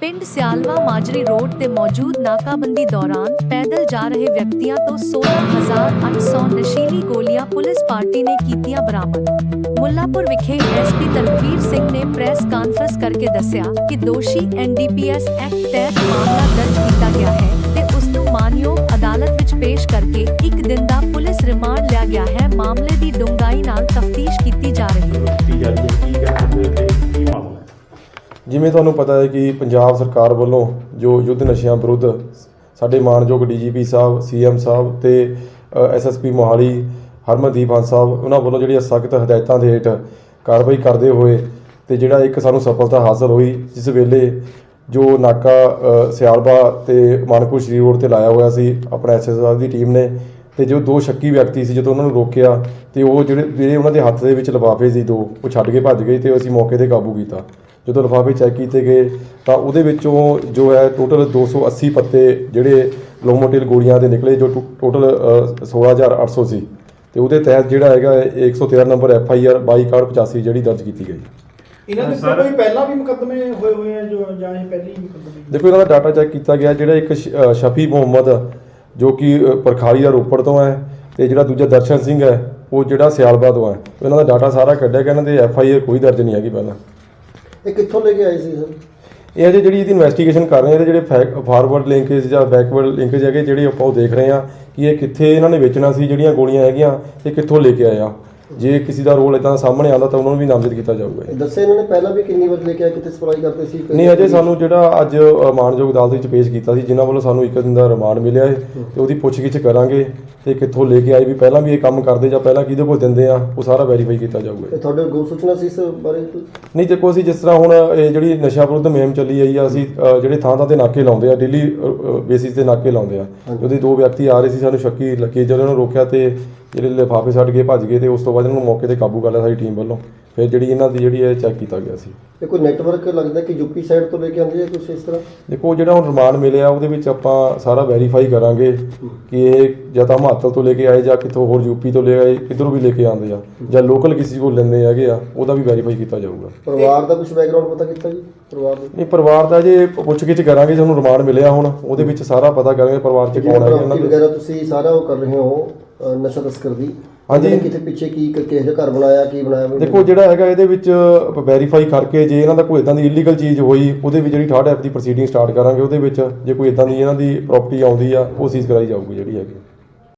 ਪਿੰਡ ਸਿਆਲਵਾ ਮਾਜਰੀ ਰੋਡ ਤੇ ਮੌਜੂਦ ਨਾਕਾਬੰਦੀ ਦੌਰਾਨ ਪੈਦਲ ਜਾ ਰਹੇ ਵਿਅਕਤੀਆਂ ਤੋਂ 16800 ਨਸ਼ੀਲੀ ਗੋਲੀਆਂ ਪੁਲਿਸ ਪਾਰਟੀ ਨੇ ਕੀਤੀਆਂ ਬਰਾਮਦ। ਮੁੱਲਾਪੁਰ ਵਿਖੇ ਐਸਪੀ ਤਲਵੀਰ ਸਿੰਘ ਨੇ ਪ੍ਰੈਸ ਕਾਨਫਰੰਸ ਕਰਕੇ ਦੱਸਿਆ ਕਿ ਦੋਸ਼ੀ ਐਨਡੀਪੀਐਸ ਐਕਟ ਤਹਿਤ ਮਾਮਲਾ ਦਰਜ ਕੀਤਾ ਗਿਆ ਹੈ ਤੇ ਉਸ ਨੂੰ ਮਾਨਯੋਗ ਅਦਾਲਤ ਵਿੱਚ ਪੇਸ਼ ਕਰਕੇ ਇੱਕ ਦਿਨ ਦਾ ਪੁਲਿਸ ਰਿਮਾਂਡ ਲਿਆ ਗਿਆ ਹੈ। ਮਾਮਲੇ ਦੀ ਡੂੰਘਾਈ ਨਾਲ ਤਫਤੀਸ਼ ਕੀਤੀ ਜਾ ਰਹੀ ਹੈ? ਜਿਵੇਂ ਤੁਹਾਨੂੰ ਪਤਾ ਹੈ ਕਿ ਪੰਜਾਬ ਸਰਕਾਰ ਵੱਲੋਂ ਜੋ ਯੁੱਧ ਨਸ਼ਿਆਂ ਵਿਰੁੱਧ ਸਾਡੇ ਮਾਨਯੋਗ ਡੀਜੀਪੀ ਸਾਹਿਬ ਸੀਐਮ ਸਾਹਿਬ ਤੇ ਐਸਐਸਪੀ ਮੋਹਾਲੀ ਹਰਮਨਦੀਪ ਹੰਸ ਸਾਹਿਬ ਉਹਨਾਂ ਵੱਲੋਂ ਜਿਹੜੀਆਂ ਸਖਤ ਹਦਾਇਤਾਂ ਦੇ ਹੇਠ ਕਾਰਵਾਈ ਕਰਦੇ ਹੋਏ ਤੇ ਜਿਹੜਾ ਇੱਕ ਸਾਨੂੰ ਸਫਲਤਾ ਹਾਸਲ ਹੋਈ ਜਿਸ ਵੇਲੇ ਜੋ ਨਾਕਾ ਅ, ਸਿਆਲਬਾ ਤੇ ਮਾਨਕਪੁਰ ਸ਼੍ਰੀ ਰੋਡ ਤੇ ਲਾਇਆ ਹੋਇਆ ਸੀ ਆਪਣਾ ਐਸਐਸਆਰ ਦੀ ਟੀਮ ਨੇ ਤੇ ਜੋ ਦੋ ਸ਼ੱਕੀ ਵਿਅਕਤੀ ਸੀ ਜਦੋਂ ਉਹਨਾਂ ਨੂੰ ਰੋਕਿਆ ਤੇ ਉਹ ਜਿਹੜੇ ਜਿਹੜੇ ਉਹਨਾਂ ਦੇ ਹੱਥ ਦੇ ਵਿੱਚ ਲਿਫਾਫੇ ਸੀ ਦੋ ਉਹ ਛੱਡ ਕੇ ਭੱਜ ਗਏ ਤੇ ਅਸੀਂ ਮੌਕੇ ਤੇ ਕਾਬੂ ਕੀਤਾ। ਜਦੋਂ ਲਿਫਾਫੇ ਚੈੱਕ ਕੀਤੇ ਗਏ ਤਾਂ ਉਹਦੇ ਵਿੱਚੋਂ ਜੋ ਹੈ ਟੋਟਲ 280 ਪੱਤੇ ਜਿਹੜੇ ਲੋਮੋਟਿਲ ਗੋਲੀਆਂ ਦੇ ਨਿਕਲੇ ਜੋ ਟੋ- ਟੋਟਲ ਅ, 16800 ਸੀ ਤੇ ਉਹਦੇ ਤਹਿਤ ਜਿਹੜਾ ਹੈਗਾ ਇਹ 113 ਨੰਬਰ ਐਫ ਆਈ ਆਰ 2285 ਜਿਹੜੀ ਦਰਜ ਕੀਤੀ ਗਈ। ਇਹਨਾਂ ਦੇ ਸਰ- ਕੋਈ ਪਹਿਲਾਂ ਵੀ ਮੁਕੱਦਮੇ ਹੋਏ ਹੋਏ ਆ ਜੋ ਜਾਂ ਇਹ ਪਹਿਲੀ ਮੁਕੱਦਮੇ? ਦੇਖੋ ਇਹਨਾਂ ਦਾ ਡਾਟਾ ਚੈੱਕ ਕੀਤਾ ਗਿਆ ਜਿਹੜਾ ਇੱਕ ਸ਼ਫੀ ਮੁਹੰਮਦ ਜੋ ਕਿ ਅ, ਪਰਖਾਰੀ ਦਾ ਰੋਪੜ ਤੋਂ ਹੈ ਤੇ ਜਿਹੜਾ ਦੂਜਾ ਦਰਸ਼ਨ ਸਿੰਘ ਹੈ ਉਹ ਜਿਹੜਾ ਸਿਆਲਬਾ ਤੋਂ ਹੈ। ਇਹਨਾਂ ਦਾ ਡਾਟਾ ਸਾਰਾ ਕੱਢਿਆ ਗਿਆ ਇਹਨਾਂ ਦੇ ਐਫ ਆਈ ਆਰ ਕੋਈ ਦਰਜ ਨਹੀਂ ਹੈਗੀ ਪਹਿਲਾਂ। ਇਹ ਕਿੱਥੋਂ ਲੈ ਕੇ ਆਏ ਸੀ ਸਰ? ਇਹ ਅਜੇ ਜਿਹੜੀ ਇਹਦੀ ਇਨਵੈਸਟੀਗੇਸ਼ਨ ਕਰ ਰਹੇ ਆ ਇਹਦੇ ਜਿਹੜੇ ਫਾਰਵਰਡ ਲਿੰਕੇਜ ਜਾਂ ਬੈਕਵਰਡ ਲਿੰਕੇਜ ਹੈਗੇ ਜਿਹੜੇ ਆਪਾਂ ਉਹ ਦੇਖ ਰਹੇ ਆ ਕਿ ਇਹ ਕਿੱਥੇ ਇਹਨਾਂ ਨੇ ਵੇਚਣਾ ਸੀ ਜਿਹੜੀਆਂ ਗੋਲੀਆਂ ਹੈਗੀਆਂ ਇਹ ਕਿੱਥੋਂ ਲੈ ਕੇ ਆਏ ਆ। ਜੇ ਕਿਸੇ ਦਾ ਰੋਲ ਇਦਾਂ ਸਾਹਮਣੇ ਆਉਂਦਾ ਤਾਂ ਉਹਨਾਂ ਨੂੰ ਵੀ ਨਾਮਜ਼ਦ ਕੀਤਾ ਜਾਊਗਾ ਜੀ। ਦੱਸਿਆ ਇਹਨਾਂ ਨੇ ਪਹਿਲਾਂ ਵੀ ਕਿੰਨੀ ਵਾਰ ਲੈ ਕੇ ਆਏ ਕਿਤੇ ਸਪਲਾਈ ਕਰਦੇ ਸੀ ਨਹੀਂ ਅਜੇ ਸਾਨੂੰ ਜਿਹੜਾ ਅੱਜ ਅ, ਮਾਣਯੋਗ ਅਦਾਲਤ ਵਿੱਚ ਪੇਸ਼ ਕੀਤਾ ਸੀ ਜਿਨ੍ਹਾਂ ਵੱਲੋਂ ਸਾਨੂੰ ਇੱਕ ਦਿਨ ਦਾ ਰਿਮਾਂਡ ਮਿਲਿਆ ਹੈ ਤੇ ਉਹਦੀ ਪੁੱਛਗਿੱਛ ਕਰਾਂਗੇ ਤੇ ਕਿੱਥੋਂ ਲੈ ਕੇ ਆਏ ਵੀ ਪਹਿਲਾਂ ਵੀ ਇਹ ਕੰਮ ਕਰਦੇ ਜਾਂ ਪਹਿਲਾਂ ਕਿਹਦੇ ਕੋਲ ਦਿੰਦੇ ਆ ਉਹ ਸਾਰਾ ਵੈਰੀਫਾਈ ਕੀਤਾ ਜਾਊਗਾ ਇਹ ਤੁਹਾਡੇ ਗੋ ਸੂਚਨਾ ਸੀ ਇਸ ਬਾਰੇ ਕੋਈ? ਨਹੀਂ ਦੇਖੋ ਅਸੀਂ ਜਿਸ ਤਰ੍ਹਾਂ ਹੁਣ ਇਹ ਜਿਹੜੀ ਨਸ਼ਾ ਵਿਰੁੱਧ ਮੁਹਿੰਮ ਚੱਲੀ ਆਈ ਆ ਅਸੀਂ ਅ, ਜਿਹੜੇ ਥਾਂ ਥਾਂ ਤੇ ਨਾਕੇ ਲਾਉਂਦੇ ਆ ਡੇਲੀ ਬੇਸਿਸ ਤੇ ਨਾਕੇ ਲਾਉਂਦੇ ਆ ਉਹਦੇ ਦੋ ਵਿਅਕਤੀ ਆ ਰਹੇ ਸੀ ਸਾਨੂੰ ਸ਼ੱਕੀ ਲੱਗੇ ਜਦੋਂ ਉਹਨਾਂ ਨੂੰ ਰੋਕਿਆ ਤੇ ਜਿਹੜੇ ਲਿਫਾਫੇ ਛੱਡ ਕੇ ਭੱਜ ਗਏ ਤੇ ਉਸ ਤੋਂ ਬਾਅਦ ਇਹਨਾਂ ਨੂੰ ਮੌਕੇ ਤੇ ਕਾਬੂ ਕਰ ਲਿਆ ਸਾਡੀ ਟੀਮ ਵੱਲੋਂ। ਫਿਰ ਜਿਹੜੀ ਇਹਨਾਂ ਦੀ ਜਿਹੜੀ ਹੈ ਚੈੱਕ ਕੀਤਾ ਗਿਆ ਸੀ। ਇਹ ਕੋਈ ਨੈਟਵਰਕ ਲੱਗਦਾ ਕਿ ਯੂਪੀ ਸਾਈਡ ਤੋਂ ਲੈ ਕੇ ਆਉਂਦੇ ਆ ਕੁਝ ਇਸ ਤਰ੍ਹਾਂ? ਦੇਖੋ ਜਿਹੜਾ ਹੁਣ ਰਿਮਾਂਡ ਮਿਲਿਆ ਉਹਦੇ ਵਿੱਚ ਆਪਾਂ ਸਾਰਾ ਵੈਰੀਫਾਈ ਕਰਾਂਗੇ ਕਿ ਇਹ ਜਾਂ ਤਾਂ ਹਿਮਾਚਲ ਤੋਂ ਲੈ ਕੇ ਆਏ ਜਾਂ ਕਿੱਥੋਂ ਹੋਰ ਯੂਪੀ ਤੋਂ ਲੈ ਆਏ ਕਿੱਧਰੋਂ ਵੀ ਲੈ ਕੇ ਆਉਂਦੇ ਆ ਜਾਂ ਲੋਕਲ ਕਿਸੇ ਕੋਲ ਲੈਂਦੇ ਹੈਗੇ ਆ ਉਹਦਾ ਵੀ ਵੈਰੀਫਾਈ ਕੀਤਾ ਜਾਊਗਾ। ਪਰਿਵਾਰ ਦਾ ਕੁਝ ਬੈਕਗ੍ਰਾਉਂਡ ਪਤਾ ਕੀਤਾ ਜੀ? ਪਰਿਵਾਰ ਦਾ? ਨਹੀਂ ਪਰਿਵਾਰ ਦਾ ਜੇ ਪੁੱਛਗਿੱਛ ਕਰਾਂਗੇ ਸਾਨੂੰ ਰਿਮਾਂਡ ਮਿਲਿਆ ਹੁਣ ਉਹਦੇ ਵਿੱਚ ਸਾਰਾ ਪਤਾ ਕਰਾਂਗੇ ਪਰਿਵਾਰ 'ਚ ਕੌਣ ਪ੍ਰਾਪਰਟੀ ਦੇ ਵਗੈਰਾ ਤੁਸੀਂ ਸਾਰਾ ਉਹ ਕਰ ਰਹੇ ਹੋ ਨਸ਼ਾ ਤਸਕਰ ਦੀ ਹਾਂਜੀ। ਕਿਤੇ ਪਿੱਛੇ ਕੀ ਕਿਹੋ ਜਿਹਾ ਘਰ ਬਣਾਇਆ ਕੀ ਬਣਾਇਆ ਦੇਖੋ ਜਿਹੜਾ ਹੈਗਾ ਇਹਦੇ ਵਿੱਚ ਵੈਰੀਫਾਈ ਕਰਕੇ ਜੇ ਇਹਨਾਂ ਦਾ ਕੋਈ ਇਦਾਂ ਦੀ ਇਲੀਗਲ ਚੀਜ਼ ਹੋਈ ਉਹਦੇ ਵਿੱਚ ਜਿਹੜੀ ਥਰਡ ਐਪ ਦੀ ਪ੍ਰੋਸੀਡਿੰਗ ਸਟਾਰਟ ਕਰਾਂਗੇ ਉਹਦੇ ਵਿੱਚ ਜੇ ਕੋਈ ਇਦਾਂ ਦੀ ਇਹਨਾਂ ਦੀ ਪ੍ਰਾਪਰਟੀ ਆਉਂਦੀ ਆ ਉਹ ਸੀਜ਼ ਕਰਾਈ ਜਾਊਗੀ ਜਿਹੜੀ ਹੈਗੀ